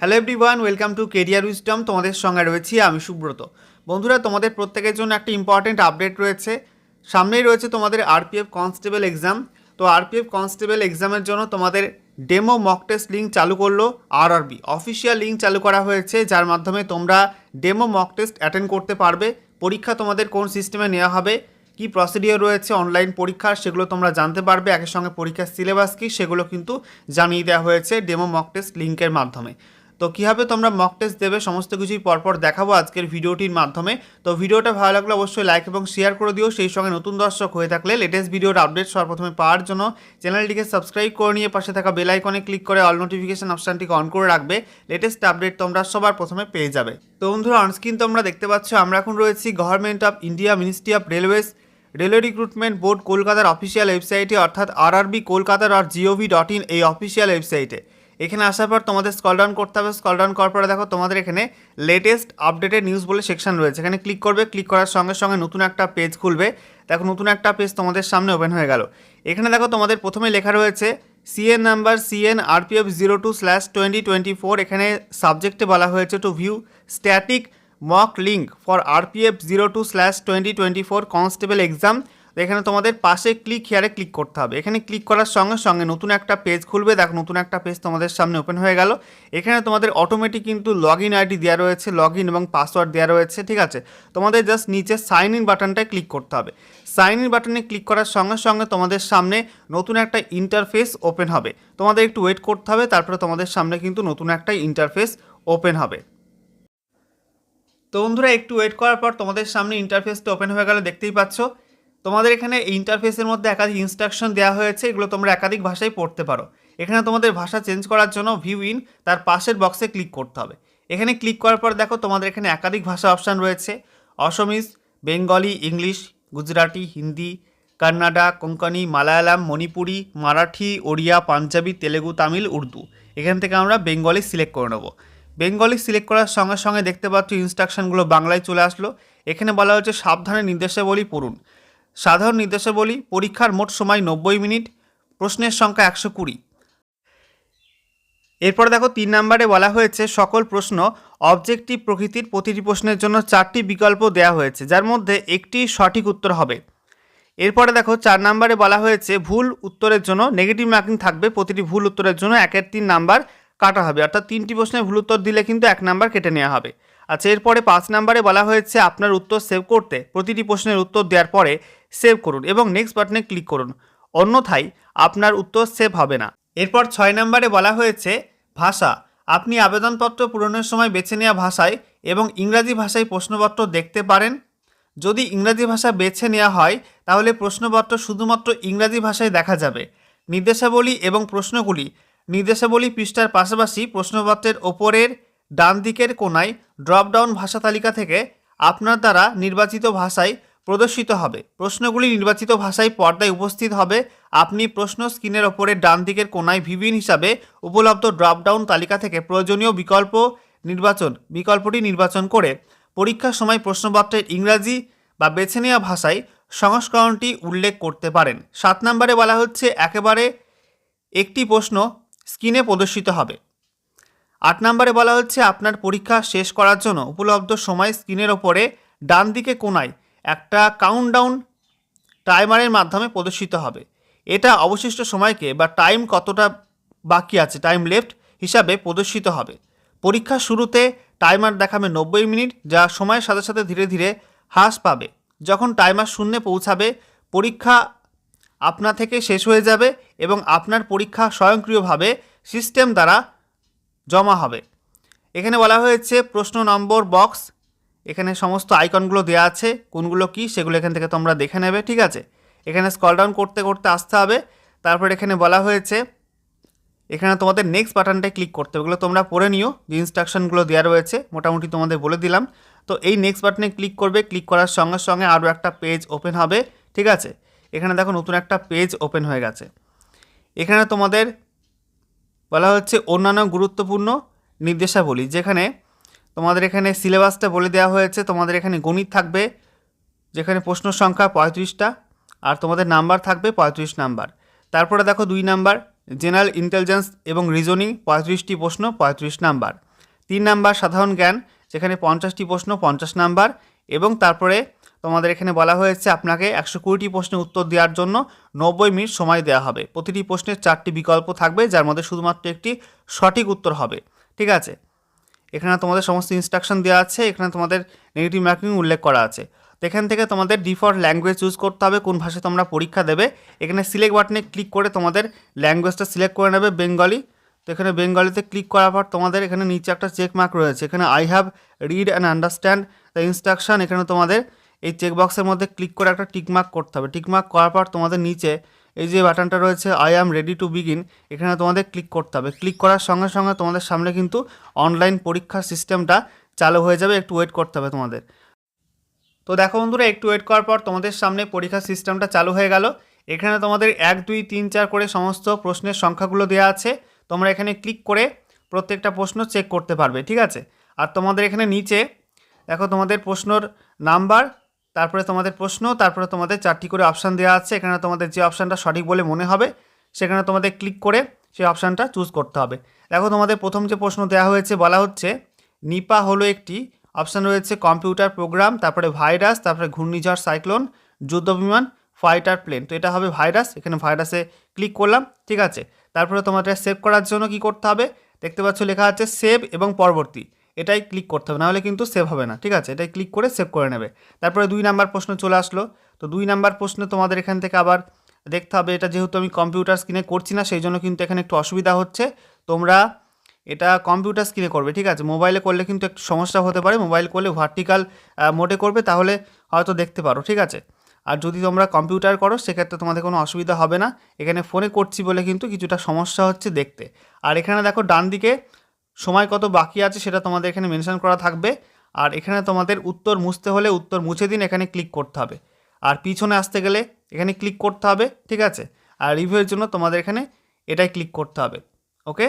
Hello everyone welcome to career wisdom তোমাদের সঙ্গে রয়েছি আমি সুব্রত। বন্ধুরা, তোমাদের প্রত্যেকের জন্য একটা ইম্পর্টেন্ট আপডেট রয়েছে। সামনেই রয়েছে তোমাদের আরপিএফ কনস্টেবল এক্সাম তো আরপিএফ কনস্টেবল এক্সামের জন্য তোমাদের ডেমো মক টেস্ট লিঙ্ক চালু করল আর আরবি অফিসিয়াল লিঙ্ক চালু করা হয়েছে, যার মাধ্যমে তোমরা ডেমো মক টেস্ট অ্যাটেন্ড করতে পারবে। পরীক্ষা তোমাদের কোন সিস্টেমে নেওয়া হবে, কি প্রসিডিওর রয়েছে অনলাইন পরীক্ষার, সেগুলো তোমরা জানতে পারবে। একের সঙ্গে পরীক্ষার সিলেবাস কী, সেগুলো কিন্তু জানিয়ে দেওয়া হয়েছে ডেমো মক টেস্ট লিঙ্কের মাধ্যমে। তো কীভাবে তোমরা মক টেস্ট দেবে, সমস্ত কিছুই পরপর দেখাবো আজকের ভিডিওটির মাধ্যমে। তো ভিডিওটা ভালো লাগলে অবশ্যই লাইক এবং শেয়ার করে দিও। সেই সঙ্গে নতুন দর্শক হয়ে থাকলে লেটেস্ট ভিডিওর আপডেট সর্বপ্রথমে পাওয়ার জন্য চ্যানেলটিকে সাবস্ক্রাইব করে নিয়ে পাশে থাকা বেল আইকনে ক্লিক করে অল নোটিফিকেশন অপশানটিকে অন করে রাখবে। লেটেস্ট আপডেট তোমরা সবার প্রথমে পেয়ে যাবে। তো বন্ধুরা অনস্ক্রিন তোমরা দেখতে পাচ্ছ, আমরা এখন রয়েছি government of India ministry of railways railway recruitment board কলকাতার অফিসিয়াল ওয়েবসাইটে অর্থাৎ আরআরবি কলকাতার ডট জিওভি ডট ইন এই অফিসিয়াল ওয়েবসাইটে এখানে আসার পর তোমাদের স্কল ডাউন করতে হবে স্কল ডাউন করার পরে দেখো তোমাদের এখানে লেটেস্ট আপডেটেড নিউজ বলে সেকশন রয়েছে। এখানে ক্লিক করবে ক্লিক করার সঙ্গে সঙ্গে নতুন একটা পেজ খুলবে। দেখো নতুন একটা পেজ তোমাদের সামনে ওপেন হয়ে গেল। এখানে দেখো তোমাদের প্রথমে লেখা রয়েছে CN number CN RPF zero two slash twenty twenty four এখানে সাবজেক্টে বলা হয়েছে to view static mock link for RPF zero two slash twenty twenty four constable exam এখানে তোমাদের পাশে ক্লিক হেয়ারে ক্লিক করতে হবে। এখানে ক্লিক করার সঙ্গে সঙ্গে নতুন একটা পেজ খুলবে। দেখো, নতুন একটা পেজ তোমাদের সামনে ওপেন হয়ে গেল। এখানে তোমাদের অটোমেটিক কিন্তু লগ ইন আইডি দেওয়া রয়েছে লগ ইন এবং পাসওয়ার্ড দেওয়া রয়েছে, ঠিক আছে? তোমাদের জাস্ট নিচে সাইন ইন বাটনটায় ক্লিক করতে হবে। সাইন ইন বাটনে ক্লিক করার সঙ্গে সঙ্গে তোমাদের সামনে নতুন একটা ইন্টারফেস ওপেন হবে। তোমাদের একটু ওয়েট করতে হবে, তারপরে তোমাদের সামনে কিন্তু নতুন একটা ইন্টারফেস ওপেন হবে। তো বন্ধুরা, একটু ওয়েট করার পর তোমাদের সামনে ইন্টারফেসটা ওপেন হয়ে গেলে, দেখতেই পাচ্ছ। তোমাদের এখানে ইন্টারফেসের মধ্যে একাধিক ইনস্ট্রাকশন দেওয়া হয়েছে, এগুলো তোমরা একাধিক ভাষায় পড়তে পারো। এখানে তোমাদের ভাষা চেঞ্জ করার জন্য ভিউ ইন তার পাশের বক্সে ক্লিক করতে হবে। এখানে ক্লিক করার পর দেখো তোমাদের এখানে একাধিক ভাষা অপশান রয়েছে। Assamese Bengali English Gujarati Hindi Kannada Konkani Malayalam Manipuri Marathi Odia Punjabi Telugu Tamil Urdu এখান থেকে আমরা বেঙ্গলি সিলেক্ট করে নেব। বেঙ্গলি সিলেক্ট করার সঙ্গে সঙ্গে দেখতে পাচ্ছ ইনস্ট্রাকশনগুলো বাংলায় চলে আসলো। এখানে বলা হচ্ছে সাবধানে নির্দেশাবলী পড়ুন। সাধারণ নির্দেশাবলী পরীক্ষার মোট সময় নব্বই মিনিট, প্রশ্নের সংখ্যা একশো কুড়ি। এরপর দেখো, তিন নম্বরে বলা হয়েছে, সকল প্রশ্ন অবজেক্টিভ প্রকৃতির প্রতিটি প্রশ্নের জন্য চারটি বিকল্প দেওয়া হয়েছে, যার মধ্যে একটি সঠিক উত্তর হবে। এরপরে দেখো, চার নম্বরে বলা হয়েছে, ভুল উত্তরের জন্য নেগেটিভ মার্কিং থাকবে, প্রতিটি ভুল উত্তরের জন্য একের তিন নাম্বার কাটা হবে। অর্থাৎ তিনটি প্রশ্নের ভুল উত্তর দিলে কিন্তু এক নাম্বার কেটে নেওয়া হবে। আচ্ছা এরপরে পাঁচ নাম্বারে বলা হয়েছে, আপনার উত্তর সেভ করতে, প্রতিটি প্রশ্নের উত্তর দেওয়ার পরে সেভ করুন এবং নেক্সট বাটনে ক্লিক করুন। অন্যথায় আপনার উত্তর সেভ হবে না। এরপর ছয় নম্বরে বলা হয়েছে, ভাষা, আপনি আবেদনপত্র পূরণের সময় বেছে নেওয়া ভাষায় এবং ইংরাজি ভাষায় প্রশ্নপত্র দেখতে পারেন। যদি ইংরাজি ভাষা বেছে নেওয়া হয়, তাহলে প্রশ্নপত্র শুধুমাত্র ইংরাজি ভাষায় দেখা যাবে। নির্দেশাবলী এবং প্রশ্নগুলি নির্দেশাবলী পৃষ্ঠার পাশাপাশি প্রশ্নপত্রের ওপরের ডান দিকের কোনায় ড্রপডাউন ভাষা তালিকা থেকে আপনার দ্বারা নির্বাচিত ভাষায় প্রদর্শিত হবে। প্রশ্নগুলি নির্বাচিত ভাষায় পর্দায় উপস্থিত হবে। আপনি প্রশ্ন স্ক্রিনের ওপরে ডান দিকের কোনায় ভিভিন হিসাবে উপলব্ধ ড্রপডাউন তালিকা থেকে প্রয়োজনীয় বিকল্প নির্বাচন, বিকল্পটি নির্বাচন করে পরীক্ষার সময় প্রশ্নপত্রের ইংরাজি বা বেছে নেওয়া ভাষায় সংস্করণটি উল্লেখ করতে পারেন। সাত নম্বরে বলা হচ্ছে, একেবারে একটি প্রশ্ন স্ক্রিনে প্রদর্শিত হবে। আট নম্বরে বলা হচ্ছে, আপনার পরীক্ষা শেষ করার জন্য উপলব্ধ সময় স্ক্রিনের ওপরে ডান দিকে কোনায় একটা কাউন্টডাউন টাইমারের মাধ্যমে প্রদর্শিত হবে। এটা অবশিষ্ট সময়কে বা টাইম কতটা বাকি আছে টাইম লেফট হিসাবে প্রদর্শিত হবে। পরীক্ষার শুরুতে টাইমার দেখাবে নব্বই মিনিট, যা সময়ের সাথে সাথে ধীরে ধীরে হ্রাস পাবে। যখন টাইমার শূন্যে পৌঁছাবে, পরীক্ষা আপনা থেকে শেষ হয়ে যাবে এবং আপনার পরীক্ষা স্বয়ংক্রিয়ভাবে সিস্টেম দ্বারা জমা হবে। এখানে বলা হয়েছে প্রশ্ন নম্বর বক্স এখানে সমস্ত আইকনগুলো দেওয়া আছে, কোনগুলো কি সেগুলো এখান থেকে তোমরা দেখে নেবে, ঠিক আছে? এখানে স্কল ডাউন করতে করতে আসতে হবে, তারপর এখানে বলা হয়েছে, এখানে তোমাদের নেক্সট বাটনটায় ক্লিক করতে হবে তোমরা পড়ে নিও, যে ইনস্ট্রাকশনগুলো দেওয়া রয়েছে, মোটামুটি তোমাদের বলে দিলাম। তো এই নেক্সট বাটনে ক্লিক করবে ক্লিক করার সঙ্গে সঙ্গে আরও একটা পেজ ওপেন হবে, ঠিক আছে? এখানে দেখো নতুন একটা পেজ ওপেন হয়ে গেছে। এখানে তোমাদের বলা হচ্ছে অন্যান্য গুরুত্বপূর্ণ নির্দেশাবলী, যেখানে তোমাদের এখানে সিলেবাসটা বলে দেওয়া হয়েছে, তোমাদের এখানে গণিত থাকবে, যেখানে প্রশ্ন সংখ্যা পঁয়ত্রিশটা, আর তোমাদের নাম্বার থাকবে পঁয়ত্রিশ নাম্বার। তারপরে দেখো দুই নাম্বার, জেনারেল ইন্টেলিজেন্স এবং রিজনিং, পঁয়ত্রিশটি প্রশ্ন, পঁয়ত্রিশ নাম্বার। তিন নাম্বার, সাধারণ জ্ঞান, যেখানে পঞ্চাশটি প্রশ্ন, পঞ্চাশ নাম্বার। এবং তারপরে তোমাদের এখানে বলা হয়েছে আপনাকে একশো কুড়িটি প্রশ্নের উত্তর দেওয়ার জন্য নব্বই মিনিট সময় দেওয়া হবে। প্রতিটি প্রশ্নের চারটি বিকল্প থাকবে, যার মধ্যে শুধুমাত্র একটি সঠিক উত্তর হবে। ঠিক আছে? এখানে তোমাদের সমস্ত ইনস্ট্রাকশন দেওয়া আছে, এখানে তোমাদের নেগেটিভ মার্কিং উল্লেখ করা আছে। তো এখান থেকে তোমাদের ডিফল্ট ল্যাঙ্গুয়েজ চুজ করতে হবে, কোন ভাষায় তোমরা পরীক্ষা দেবে। এখানে সিলেক্ট বাটনে ক্লিক করে তোমাদের ল্যাঙ্গুয়েজটা সিলেক্ট করে নেবে বেঙ্গলি তো এখানে বেঙ্গলিতে ক্লিক করার পর তোমাদের এখানে নিচে একটা চেক মার্ক রয়েছে। এখানে I have read and understand the instruction এখানে তোমাদের এই চেকবক্সের মধ্যে ক্লিক করে একটা টিকমার্ক করতে হবে। টিকমার্ক করার পর তোমাদের নিচে এই যে বাটনটা রয়েছে I am ready to begin এখানে তোমাদের ক্লিক করতে হবে। ক্লিক করার সঙ্গে সঙ্গে তোমাদের সামনে কিন্তু অনলাইন পরীক্ষার সিস্টেমটা চালু হয়ে যাবে। একটু ওয়েট করতে হবে তোমাদের। তো দেখো বন্ধুরা, একটু ওয়েট করার পর তোমাদের সামনে পরীক্ষার সিস্টেমটা চালু হয়ে গেল। এখানে তোমাদের এক, দুই, তিন, চার করে সমস্ত প্রশ্নের সংখ্যাগুলো দেওয়া আছে। তোমরা এখানে ক্লিক করে প্রত্যেকটা প্রশ্ন চেক করতে পারবে, ঠিক আছে? আর তোমাদের এখানে নিচে, দেখো তোমাদের প্রশ্নর নাম্বার তারপরে তোমাদের প্রশ্ন, তারপরে তোমাদের চারটি করে অপশান দেওয়া আছে। এখানে তোমাদের যে অপশানটা সঠিক বলে মনে হবে, সেখানে তোমাদের ক্লিক করে সেই অপশানটা চুজ করতে হবে। দেখো তোমাদের প্রথম যে প্রশ্ন দেওয়া হয়েছে, বলা হচ্ছে, নিপা হলো একটি অপশান রয়েছে কম্পিউটার প্রোগ্রাম তারপরে ভাইরাস তারপরে ঘূর্ণিঝড় সাইক্লোন যুদ্ধ বিমান ফাইটার প্লেন তো এটা হবে ভাইরাস এখানে ভাইরাসে ক্লিক করলাম, ঠিক আছে? তারপরে তোমাদের সেভ করার জন্য কি করতে হবে? দেখতে পাচ্ছ লেখা আছে সেভ এবং পরবর্তী। এটাই ক্লিক করতে হবে, নাহলে কিন্তু সেভ হবে না, ঠিক আছে? এটাই ক্লিক করে সেভ করে নেবে। তারপরে দুই নাম্বার প্রশ্ন চলে আসলো। তো দুই নাম্বার প্রশ্ন তোমাদের এখান থেকে আবার দেখতে হবে, এটা যেহেতু আমি কম্পিউটার স্ক্রিনে করছি না, সেই জন্য কিন্তু এখানে একটু অসুবিধা হচ্ছে। তোমরা এটা কম্পিউটার স্ক্রিনে করবে, ঠিক আছে? মোবাইলে করলে কিন্তু একটু সমস্যা হতে পারে মোবাইল করলে ভার্টিক্যাল মোডে করবে, তাহলে হয়তো দেখতে পারো, ঠিক আছে? আর যদি তোমরা কম্পিউটার করো, সেক্ষেত্রে তোমাদের কোনো অসুবিধা হবে না। এখানে ফোনে করছি বলে কিন্তু কিছুটা সমস্যা হচ্ছে দেখতে। আর এখানে দেখো ডান দিকে সময় কত বাকি আছে সেটা তোমাদের এখানে মেনশন করা থাকবে। আর এখানে তোমাদের উত্তর মুছতে হলে উত্তর মুছে দিন, এখানে ক্লিক করতে হবে। আর পিছনে আসতে গেলে এখানে ক্লিক করতে হবে, ঠিক আছে? আর রিভিউয়ের জন্য তোমাদের এখানে এটাই ক্লিক করতে হবে ওকে